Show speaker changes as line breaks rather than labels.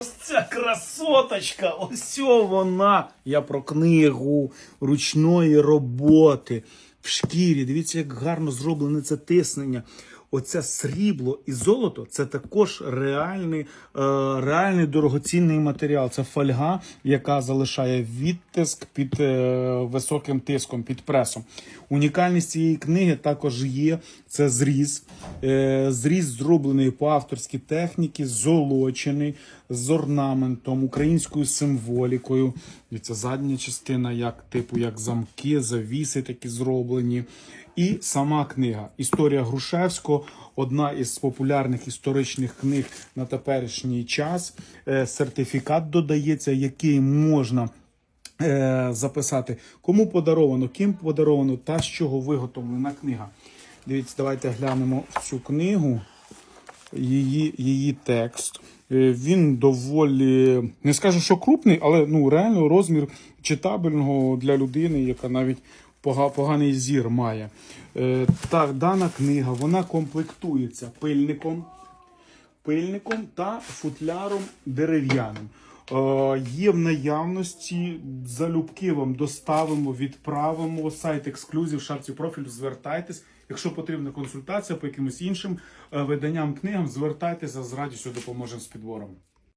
Ось ця красоточка, ось вона. Я про книгу ручної роботи в шкірі. Дивіться, як гарно зроблене це тиснення. Оце срібло і золото це також реальний, е, реальний дорогоцінний матеріал. Це фольга, яка залишає відтиск під е, високим тиском, під пресом. Унікальність цієї книги також є. Це зріз. Е, зріз зроблений по авторській техніці, золочений з орнаментом, українською символікою. Дивіться, задня частина, як типу, як замки, завіси такі зроблені. І сама книга Історія Грушевського одна із популярних історичних книг на теперішній час. Е, Сертифікат додається, який можна е, записати, кому подаровано, ким подаровано та з чого виготовлена книга. Дивіться, давайте глянемо в цю книгу. Її, її текст. Е, Він доволі не скажу, що крупний, але ну реально розмір читабельного для людини, яка навіть поганий зір має. Е, Так, дана книга вона комплектується пильником, пильником та футляром дерев'яним. Е, Є в наявності, залюбки вам доставимо, відправимо. Сайт ексклюзив, в шапці профілю. Звертайтесь. Якщо потрібна консультація по якимось іншим е, виданням книгам, звертайтеся з радістю допоможемо з підбором.